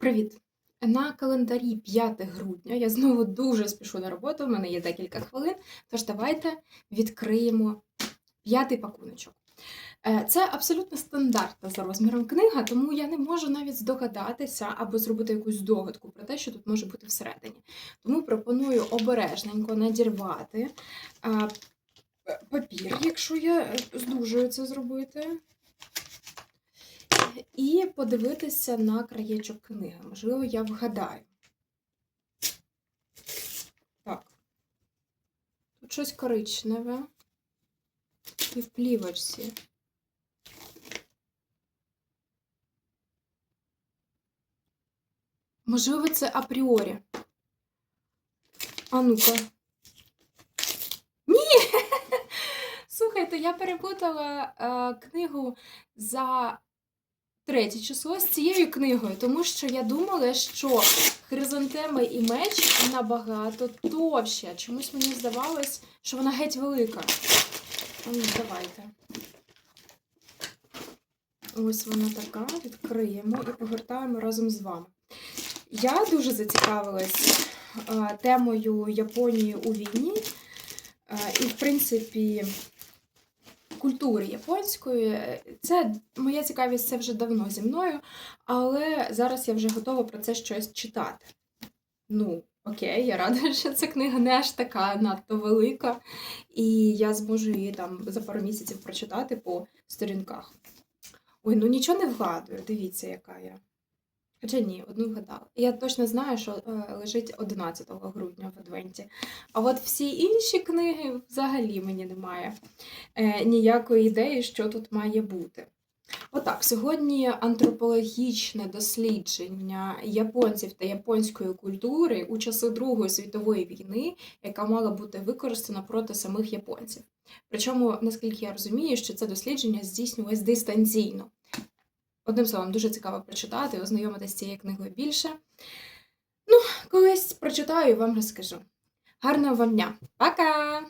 Привіт! На календарі 5 грудня я знову дуже спішу на роботу, в мене є декілька хвилин. Тож давайте відкриємо п'ятий пакуночок. Е, Це абсолютно стандартна за розміром книга, тому я не можу навіть здогадатися або зробити якусь здогадку про те, що тут може бути всередині. Тому пропоную обережненько надірвати папір, якщо я е, здужую це зробити. І подивитися на краєчок книги. Можливо, я вгадаю. Так. Тут щось коричневе. І в плівочці. Можливо, це апріорі. А ну-ка. Ні! Слухайте, я перепутала е, книгу за третє число з цією книгою, тому що я думала, що хризантеми і меч набагато товща. Чомусь мені здавалось, що вона геть велика. Ну, давайте. Ось вона така. Відкриємо і погортаємо разом з вами. Я дуже зацікавилась темою Японії у війні. І, в принципі, культури японської. Це моя цікавість це вже давно зі мною, але зараз я вже готова про це щось читати. Ну, окей, я рада, що ця книга не аж така надто велика, і я зможу її там за пару місяців прочитати по сторінках. Ой, ну нічого не вгадую, дивіться, яка я. Хоча ні, одну вгадала. Я точно знаю, що е, лежить 11 грудня в Адвенті. А от всі інші книги взагалі мені немає е, ніякої ідеї, що тут має бути. Отак, сьогодні антропологічне дослідження японців та японської культури у часи Другої світової війни, яка мала бути використана проти самих японців. Причому, наскільки я розумію, що це дослідження здійснювалось дистанційно. Одним словом, дуже цікаво прочитати, ознайомитися з цією книгою більше. Ну, колись прочитаю і вам розкажу. Гарного вам дня! Пока!